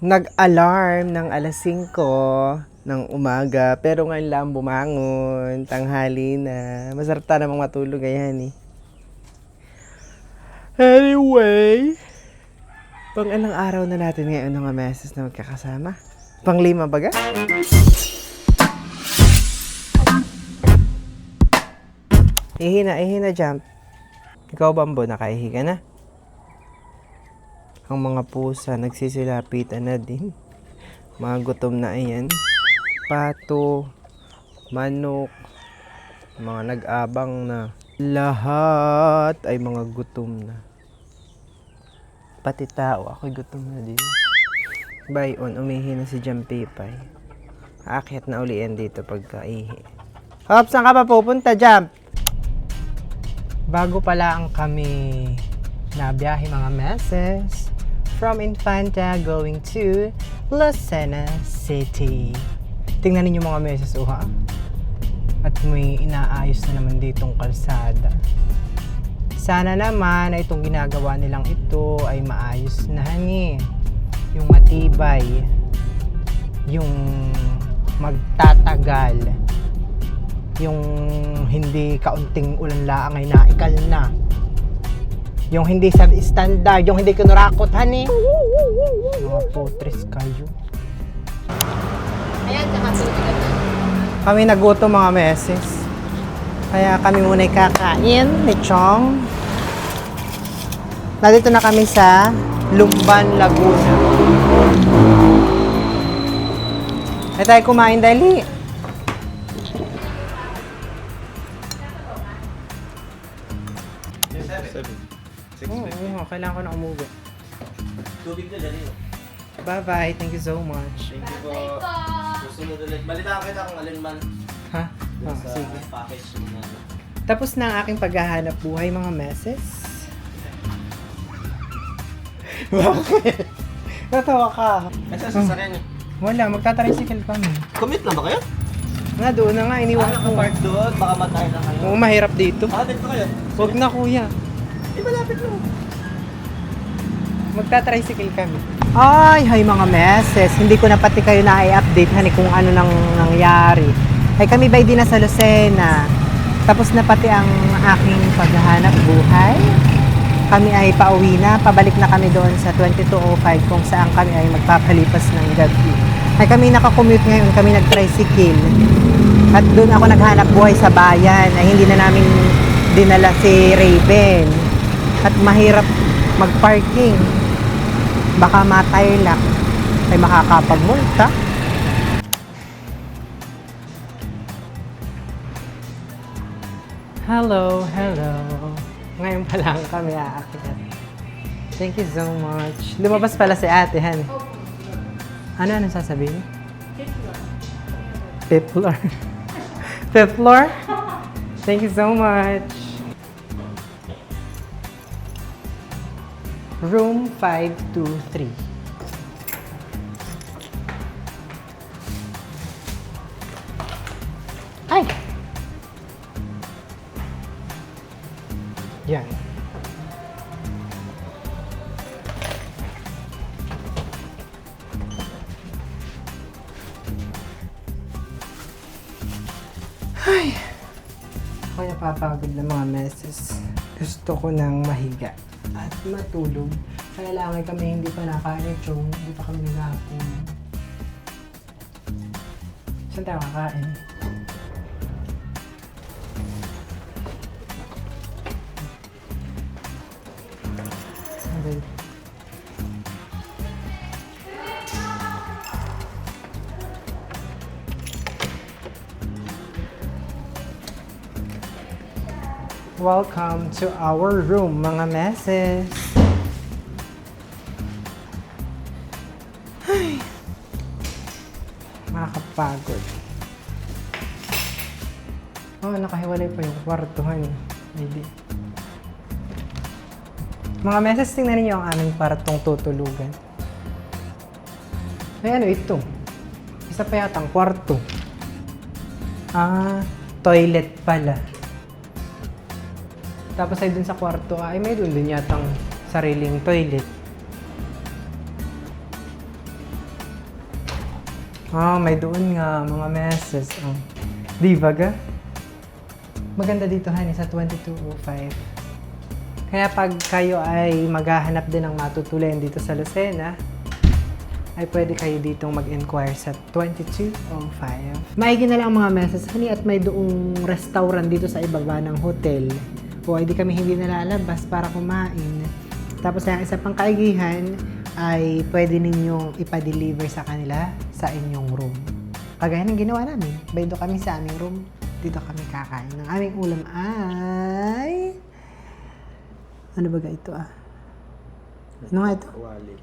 nag-alarm ng alas 5 ng umaga. Pero ngayon lang bumangon, tanghali na. Masarap ta namang matulog ayan eh. Anyway, pang ilang araw na natin ngayon ng meses na magkakasama? Pang lima baga? Ihi na, ihi na, jump. Ikaw, Bambo, nakaihi ka na? Ang mga pusa, nagsisilapitan na din. Mga gutom na ayan. Pato, manok, mga nag-abang na. Lahat ay mga gutom na. Pati tao, ako'y gutom na din. Bayon, umihi na si Jampipay. Aakyat na uli yan dito pagkaihi. Hop, saan ka pa pupunta, Jump? Bago pala ang kami na biyahe mga meses from Infanta going to Lucena City. Tingnan ninyo mga meses, uha. At may inaayos na naman ditong kalsada. Sana naman na itong ginagawa nilang ito ay maayos na hani. Yung matibay. Yung magtatagal yung hindi kaunting ulan laang ay naikal na. Yung hindi sa standard, yung hindi kinurakot, honey. Mga putres kayo. Ayan, nakatulog ka na. Kami nagutom mga meses. Kaya kami muna kakain ni Chong. Nandito na kami sa Lumban, Laguna. Ay tayo kumain dali. Kailangan ko na umuwi. Tubig na dali. Bye-bye. Thank you so much. Thank you po. Susunod ulit. Balitaan kita kung alin man. Ha? Oh, sa sige. package na. Tapos na ang aking paghahanap buhay, mga meses. Bakit? Natawa ka. Kasi sa sasakyan niyo. Wala, magtatricycle kami. Commute lang ba kayo? Nga doon na nga, iniwan Ah, ko. nakapark doon. Baka matay na kayo. Oo, mahirap dito. Ah, dito kayo. Huwag na kuya. Eh, malapit lang. Magta-tricycle kami. Ay, hay mga meses. Hindi ko na pati kayo na i-update hani kung ano nang nangyari. Ay kami ba'y di na sa Lucena. Tapos na pati ang aking paghahanap buhay. Kami ay pauwi na. Pabalik na kami doon sa 2205 kung saan kami ay magpapalipas ng gabi. Ay kami nakakommute ngayon. Kami nag-tricycle. At doon ako naghanap buhay sa bayan. Ay hindi na namin dinala si Raven. At mahirap mag-parking. Baka matay lang. Ay makakapagmulta. Hello, hello. Ngayon pa lang kami aakyat. Thank you so much. Lumabas pala si ate, Han. Ano, ano sasabihin? Fifth floor? Thank you so much. Room 523. Ay! Yan. Ay! Ako napapagod ng mga meses. Gusto ko nang mahiga at matulog. Kailangan kami hindi pa nakain chong, hindi pa kami naghahapon. Saan tayo kakain? Okay. Welcome to our room, mga meses. Ay, makakapagod. Oh, nakahiwalay pa yung kwarto, honey. Hindi. Mga meses, tingnan niyo ang aming kwartong tutulugan. Ay, ano ito? Isa pa yata ang kwarto. Ah, toilet pala. Tapos ay dun sa kwarto, ay may dun din yatang sariling toilet. Oh, may doon nga, mga meses. Oh. Di ba ga? Maganda dito, honey, sa 2205. Kaya pag kayo ay maghahanap din ng matutuloy dito sa Lucena, ay pwede kayo ditong mag-inquire sa 2205. Maigi na lang ang mga meses, honey, at may doong restaurant dito sa ibaba ng hotel. O ay di kami hindi nalalabas para kumain. Tapos ang isa pang kaigihan ay pwede ninyong ipa-deliver sa kanila sa inyong room. Kagaya ng ginawa namin. Baydo kami sa aming room. Dito kami kakain. Ang aming ulam ay... Ano ba ito ah? Ano nga ito? Wali.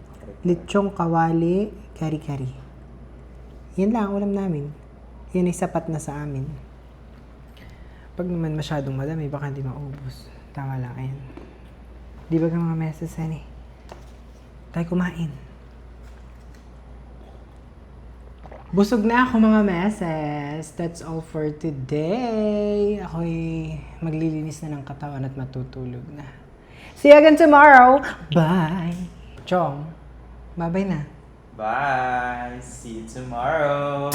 Lechong kawali, kari-kari. Yan lang ang ulam namin. Yan ay sapat na sa amin. Pag naman masyadong madami, baka hindi maubos. Tama lang, ayan. Di ba ka mga meses, honey? Tayo kumain. Busog na ako mga meses. That's all for today. Ako'y maglilinis na ng katawan at matutulog na. See you again tomorrow. Bye. Chong, bye-bye na. Bye. See you tomorrow.